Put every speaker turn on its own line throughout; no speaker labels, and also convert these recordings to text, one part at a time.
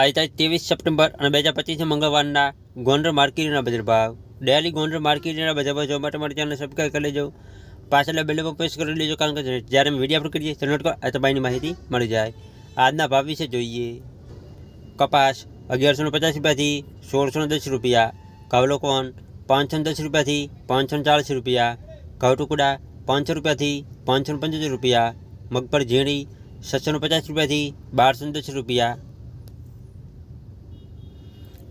આજે તારીખ ત્રેવીસ સપ્ટેમ્બર અને બે હજાર પચીસ મંગળવારના ગોંડલ માર્કેટના બજાર ભાવ ડેલી ગોંડલ માર્કેટના બજાર ભાવ જોવા માટે મારી ચેનલ સબસ્ક્રાઈબ કરી લેજો. પાછળ બેલ પર પ્રેસ કરી લેજો કારણ કે જ્યારે અમે વીડિયો અપલોડ કરીએ તો નોટ આ તમારી માહિતી મળી જાય. આજના ભાવ વિશે જોઈએ. કપાસ અગિયારસો ને પચાસ રૂપિયાથી સોળસો દસ રૂપિયા કવલો કોન પાંચસો દસ રૂપિયાથી પાંચસો ને ચાલીસ રૂપિયા, ઘઉં ટુકડા પાંચસો રૂપિયાથી પાંચસો ને પંચોતેર રૂપિયા, મગફળ ઝીણી છસો પચાસ રૂપિયાથી બારસો ને દસ રૂપિયા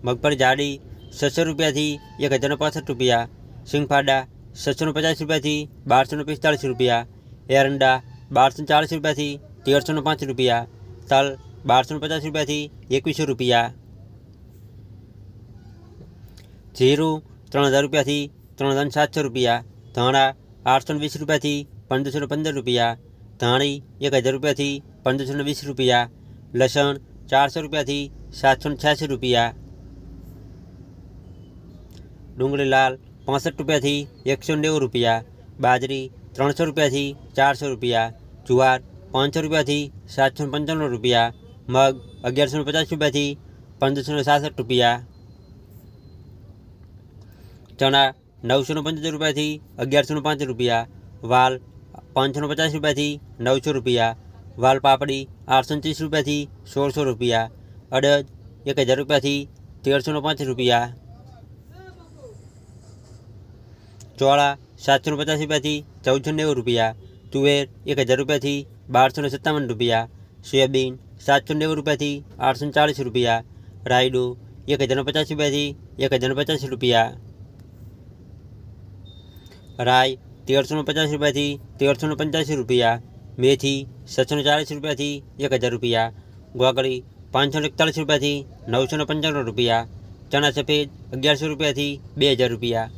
મગફળી જાડી છસો રૂપિયાથી એક હજારનો પાસઠ રૂપિયા સિંગફાડા છસો ને પચાસ રૂપિયાથી બારસો ને પિસ્તાળીસ રૂપિયા એરંડા બારસો ને ચાલીસ રૂપિયાથી તેરસો ને પાંચ રૂપિયા તલ બારસો ને પચાસ રૂપિયાથી એકવીસો રૂપિયા જીરું ત્રણ હજાર રૂપિયાથી ત્રણ હજાર સાતસો રૂપિયા ધાણા આઠસો ને વીસ રૂપિયાથી પંદરસો ને પંદર રૂપિયા ધાણી એક હજાર રૂપિયાથી પંદરસો ને વીસ રૂપિયા લસણ ચારસો રૂપિયાથી સાતસો ને છ્યાસી રૂપિયા ડુંગળી લાલ પાસઠ રૂપિયાથી એકસો નેવું રૂપિયા બાજરી ત્રણસો રૂપિયાથી ચારસો રૂપિયા જુવાર પાંચસો રૂપિયાથી સાતસો ને પંચાણું રૂપિયા મગ અગિયારસો ને પચાસ રૂપિયાથી પંદરસો ને સાસઠ રૂપિયા ચણા નવસો ને પંચોતેર રૂપિયાથી અગિયારસો ને પાંચ રૂપિયા વાલ પાંચસો ને પચાસ રૂપિયાથી નવસો રૂપિયા વાલ પાપડી આઠસો ને ત્રીસ રૂપિયાથી સોળસો રૂપિયા અડદ એક હજાર રૂપિયાથી તેરસો ને પાંચ રૂપિયા ચોળા સાતસો ને પચાસ રૂપિયાથી ચૌદસો ને નેવું રૂપિયા તુવેર એક હજાર રૂપિયાથી બારસો ને સત્તાવન રૂપિયા સોયાબીન સાતસો ને નેવું રૂપિયાથી આઠસો ને ચાલીસ રૂપિયા રાયડું એક હજારનો પચાસ રૂપિયાથી એક હજારનો પચાસ રૂપિયા રાય તેરસો ને પચાસ રૂપિયાથી તેરસો ને પંચ્યાસી રૂપિયા મેથી છસો ને ચાલીસ રૂપિયાથી એક હજાર રૂપિયા ગોગળી પાંચસો ને એકતાલીસ રૂપિયાથી નવસો ને પંચાણું રૂપિયા ચણા સફેદ અગિયારસો રૂપિયાથી બે હજાર રૂપિયા